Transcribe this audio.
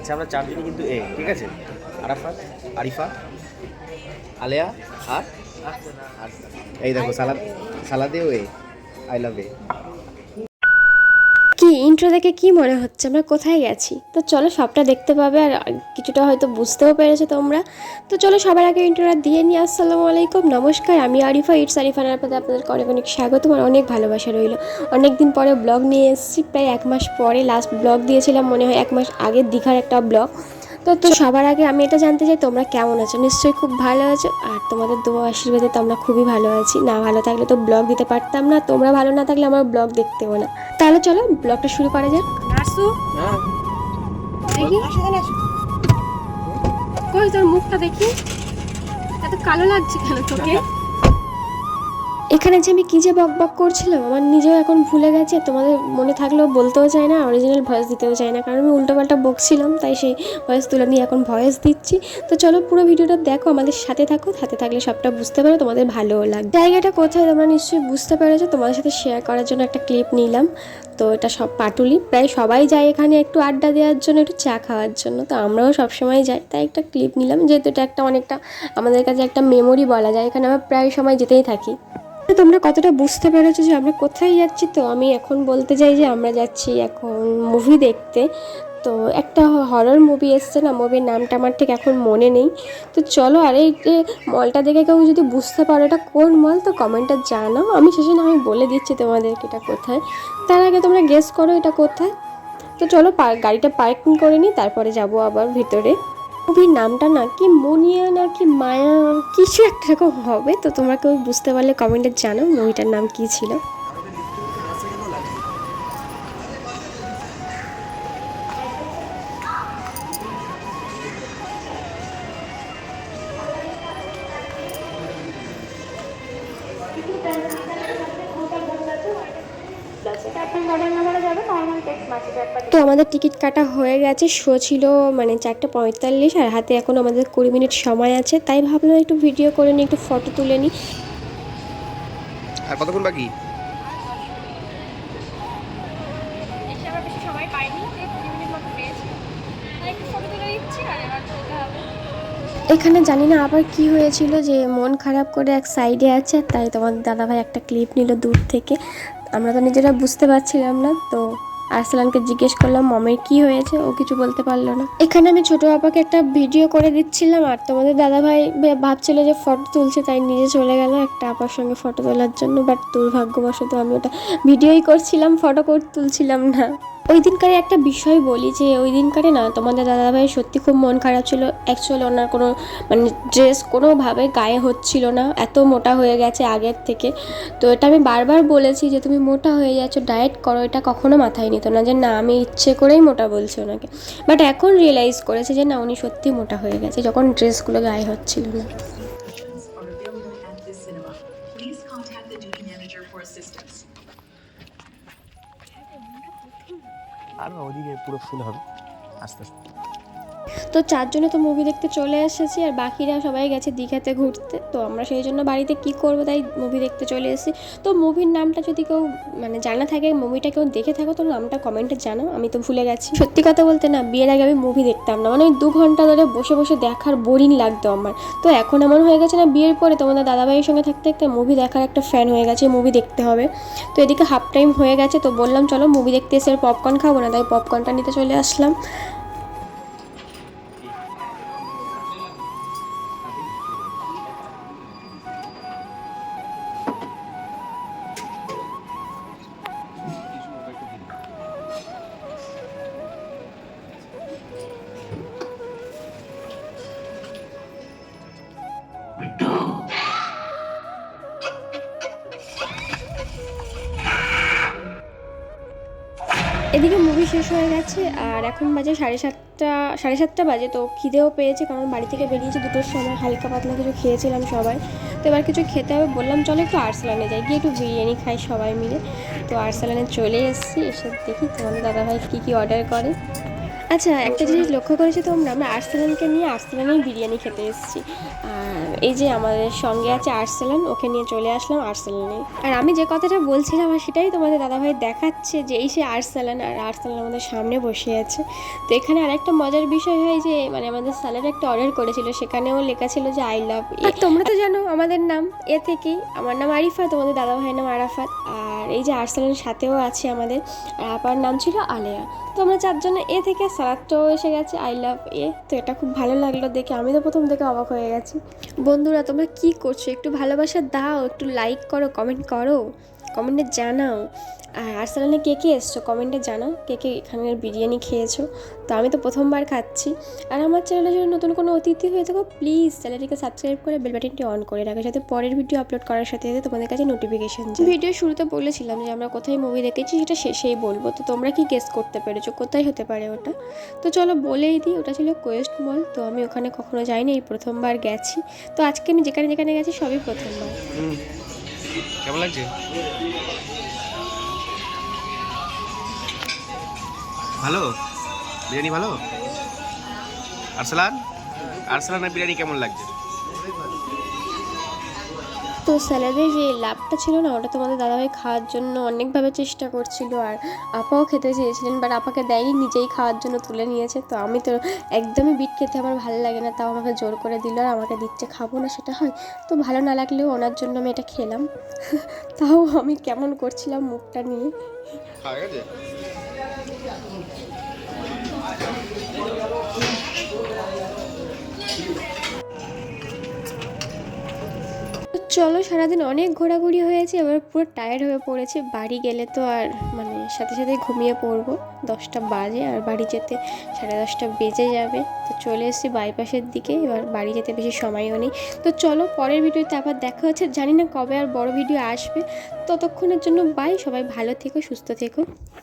আচ্ছা আমরা চারজনই কিন্তু এ ঠিক আছে? আরাফাত আরিফা আলেয়া আর? আর এই দেখো সালাদ সালাদেও এ আই লাভ এ। কি ইন্ট্রো দেখে কি মনে হচ্ছে? আমরা কোথায় গেছি? তো চলো সবটা দেখতে পাবে আর কিছুটা হয়তো বুঝতেও পেরেছ তোমরা। তো চলো সবার আগে ইন্ট্রোটা দিয়ে নিয়ে আসসালামু আলাইকুম, নমস্কার। আমি আরিফা ইটস আরিফানার পথে আপনাদের অনেক অনেক স্বাগত আর অনেক ভালোবাসা রইল। অনেক দিন পরে ব্লগ নিয়ে এসেছি, প্রায় এক মাস পরে লাস্ট ব্লগ দিয়েছিলাম, মনে হয় এক মাস আগে দীঘার একটা ব্লগ তো তো সবার আগে আমি এটা জানতে চাই তোমরা কেমন আছো? নিশ্চয়ই খুব ভালো আছো। আর তোমাদের দোয়া আশীর্বাদে তো আমরা খুবই ভালো আছি। না ভালো থাকলে তো ব্লগ দিতে পারতাম না তোমরা ভালো না থাকলে আমার ব্লগ দেখতেও না। তাহলে চলো ব্লগটা শুরু করা যাক। আসু হ্যাঁ কই তোর মুখটা দেখি? এত কালো লাগছে কেন তোকে? এখানে যে আমি কী যে বক বক করছিলাম, আমার নিজেও এখন ভুলে গেছে তোমাদের মনে থাকলেও বলতেও চাই না অরিজিনাল ভয়েস দিতেও চাই না, কারণ আমি উল্টোপাল্টা বকছিলাম, তাই সেই ভয়েস তুলে নিয়ে এখন ভয়েস দিচ্ছি। তো চলো পুরো ভিডিওটা দেখো, আমাদের সাথে থাকো, সাথে থাকলে সবটা বুঝতে পারো, তোমাদের ভালোও লাগবে। জায়গাটা কোথায় তোমরা নিশ্চয়ই বুঝতে পারো যে তোমাদের সাথে শেয়ার করার জন্য একটা ক্লিপ নিলাম। তো এটা সব পাটুলি। প্রায় সবাই যায় এখানে একটু আড্ডা দেওয়ার জন্য, একটু চা খাওয়ার জন্য। তো আমরাও সবসময় যাই। তাই একটা ক্লিপ নিলাম, যেহেতু এটা একটা অনেকটা আমাদের কাছে একটা মেমোরি বলা যায়। এখানে আমরা প্রায় সময় যেতেই থাকি। তোমরা কতটা বুঝতে পেরেছ যে আমরা কোথায় যাচ্ছি? তো আমি এখন বলতে চাই যে আমরা যাচ্ছি এখন মুভি দেখতে। তো একটা হরর মুভি এসছে না মুভির নামটা আমার ঠিক এখন মনে নেই। তো চলো আর এই মলটা দেখে কেউ যদি বুঝতে পারো এটা কোন মল তো কমেন্টে জানাও। আমি শেষে না আমি বলে দিচ্ছি তোমাদেরকে এটা কোথায়। তার আগে তোমরা গেস করো এটা কোথায়। তো চলো গাড়িটা পার্কিং করে নিই, তারপরে যাব আবার ভিতরে। মুভির নামটা না, কি মনিয়া না কি মায়া, কিছু একটা রকম হবে। তো তোমরা কেউ বুঝতে পারলে কমেন্টে জানাও মুভিটার নাম কি ছিল। তো আমাদের টিকিট কাটা হয়ে গেছে শো ছিল মানে চারটে পঁয়তাল্লিশ আর হাতে এখন আমাদের কুড়ি মিনিট সময় আছে। তাই ভাবলাম একটু ভিডিও করে নিই একটু ফটো তুলে নিই। আর কতক্ষণ বাকি? এখানে জানি না আবার কি হয়েছিল যে মন খারাপ করে এক সাইডে আছে তাই তোমার দাদাভাই একটা ক্লিপ নিল দূর থেকে। আমরা তো নিজেরা বুঝতে পারছিলাম না, তো আরসালানকে জিজ্ঞেস করলাম, মমের কি হয়েছে? ও কিছু বলতে পারল না। এখানে আমি ছোট বাবাকে একটা ভিডিও করে দিচ্ছিলাম, আর তোমাদের দাদাভাই ভাই ভাবছিল যে ফটো তুলছে, তাই নিজে চলে গেল একটা আপার সঙ্গে ফটো তোলার জন্য, বাট দুর্ভাগ্যবশত আমি ওটা ভিডিওই করছিলাম, ফটো তুলছিলাম না। ওই দিনকারে একটা বিষয় বলি যে ওই দিনকারে না তোমাদের দাদাভাই সত্যি খুব মন খারাপ ছিল। অ্যাকচুয়ালি ওনার কোনো মানে ড্রেস কোনোভাবে গায়ে হচ্ছিল না। এত মোটা হয়ে গেছে আগের থেকে। তো এটা আমি বারবার বলেছি যে তুমি মোটা হয়ে যাচ্ছ ডায়েট করো, এটা কখনো মাথায় নিত না যে না, আমি ইচ্ছে করেই মোটা বলছি ওনাকে। বাট এখন রিয়েলাইজ করেছে যে না, উনি সত্যি মোটা হয়ে গেছে, যখন ড্রেসগুলো গায়ে হচ্ছিল না। আর ওদিকে পুরো ফুল হবে। আস্তে আস্তে। তো চারজনে তো মুভি দেখতে চলে এসেছি আর বাকিরা সবাই গেছে দীঘাতে ঘুরতে। তো আমরা সেই জন্য বাড়িতে কি করব তাই মুভি দেখতে চলে এসেছি। তো মুভির নামটা যদি কেউ মানে জানা থাকে মুভিটা কেউ দেখে থাকো তো নামটা কমেন্টে জানো আমি তো ভুলে গেছি। সত্যি কথা বলতে না, বিয়ের আগে আমি মুভি দেখতাম না। মানে দু ঘণ্টা ধরে বসে বসে দেখার বোরিং লাগতো আমার। তো এখন এমন হয়ে গেছে না, বিয়ের পরে তোমাদের দাদাভাইয়ের সঙ্গে থাকতে থাকতে মুভি দেখার একটা ফ্যান হয়ে গেছে মুভি দেখতে হবে। তো এদিকে হাফ টাইম হয়ে গেছে, তো বললাম চলো মুভি দেখতে এসে পপকর্ন খাব না, তাই পপকর্নটা নিতে চলে আসলাম। এদিকে মুভি শেষ হয়ে গেছে, আর এখন বাজে সাড়ে সাতটা সাড়ে সাতটা বাজে, তো খিদেও পেয়েছে কারণ বাড়ি থেকে বেরিয়েছে দুটোর সময়, হালকা পাতলা কিছু খেয়েছিলাম সবাই। তো এবার কিছু খেতে হবে, বললাম চলো একটু আর্সেলানে যাই, গিয়ে একটু বিরিয়ানি খাই সবাই মিলে। তো আর্সেলানে চলে এসেছি, এসে দেখি তোমাদের দাদাভাই কী কী অর্ডার করে। আচ্ছা একটা জিনিস লক্ষ্য করেছ তোমরা? আমরা আর্সেলানকে নিয়ে আর্সেলানেই বিরিয়ানি খেতে এসেছি। আর এই যে আমাদের সঙ্গে আছে আর্সেলান ওকে নিয়ে চলে আসলাম আর্সেলানে। আর আমি যে কথাটা বলছিলাম আর সেটাই তোমাদের দাদাভাই দেখাচ্ছে যে এই সে আর্সেলান আর আর্সেলান আমাদের সামনে বসে আছে। তো এখানে আরেকটা মজার বিষয় হয় যে মানে আমাদের স্যালাড একটা অর্ডার করেছিল সেখানেও লেখা ছিল যে আই লাভ তোমরা তো জানো আমাদের নাম এ থেকেই আমার নাম আরিফা তোমাদের দাদাভাইয়ের নাম আরাফাত। আর এই যে আর্সালের সাথেও আছে আমাদের আর আপার নাম ছিল আলেয়া। তো আমরা চারজনে এ থেকে সারাতটাও এসে গেছে, আই লাভ এ। তো এটা খুব ভালো লাগল দেখে, আমি তো প্রথম থেকে অবাক হয়ে গেছি। বন্ধুরা, তোমরা কি করছ? একটু ভালোবাসা দাও, একটু লাইক করো কমেন্ট করো। কমেন্টে জানাও। আর আর্সেলানে কে কে এসছো? কমেন্টে জানাও কে কে এখানের বিরিয়ানি খেয়েছো। তো আমি তো প্রথমবার খাচ্ছি। আর আমার চ্যানেলে যদি নতুন কোনো অতিথি হয়ে থাকো প্লিজ চ্যানেলটিকে সাবস্ক্রাইব করে বেল বাটনটি অন করে রাখো। যাতে পরের ভিডিও আপলোড করার সাথে সাথে তোমাদের কাছে নোটিফিকেশন যায়। ভিডিও শুরুতে বলেছিলাম যে আমরা কোথায় মুভি দেখেছি সেটা শেষেই বলব। তো তোমরা কি গেস করতে পেরেছ? কোথায় হতে পারে ওটা? তো চলো বলেই দিই ওটা ছিল কোয়েস্ট মল তো আমি ওখানে কখনো যাইনি এই প্রথমবার গেছি। তো আজকে আমি যেখানে যেখানে গেছি সবই প্রথমবার। কেমন লাগছে? ভালো? বিরিয়ানি ভালো? আরসালান? আরসালানের বিরিয়ানি কেমন লাগছে? তো স্যালাডের যে লাভটা ছিল না ওটা তোমাদের দাদাভাই খাওয়ার জন্য অনেকভাবে চেষ্টা করছিল আর আপাও খেতে চেয়েছিলেন বাট আপাকে দেয়নি নিজেই খাওয়ার জন্য তুলে নিয়েছে। তো আমি তো একদমই বিট খেতে আমার ভালো লাগে না তাও আমাকে জোর করে দিল আর আমাকে দিচ্ছে খাব না সেটা হয়। তো ভালো না লাগলেও ওনার জন্য আমি এটা খেলাম। তাও আমি কেমন করছিলাম মুখটা নিয়ে। চলো, সারাদিন অনেক ঘোরাঘুরি হয়েছে, এবার পুরো টায়ার্ড হয়ে পড়েছে। বাড়ি গেলে তো আর মানে সাথে সাথে ঘুমিয়ে পড়ব। দশটা বাজে, আর বাড়ি যেতে সাড়ে দশটা বেজে যাবে। তো চলে এসেছি বাইপাসের দিকে, এবার বাড়ি যেতে বেশি সময়ও নেই। তো চলো, পরের ভিডিওতে আবার দেখা হচ্ছে। জানি না কবে আর বড় ভিডিও আসবে। ততক্ষণের জন্য বাই সবাই ভালো থেকো, সুস্থ থেকো।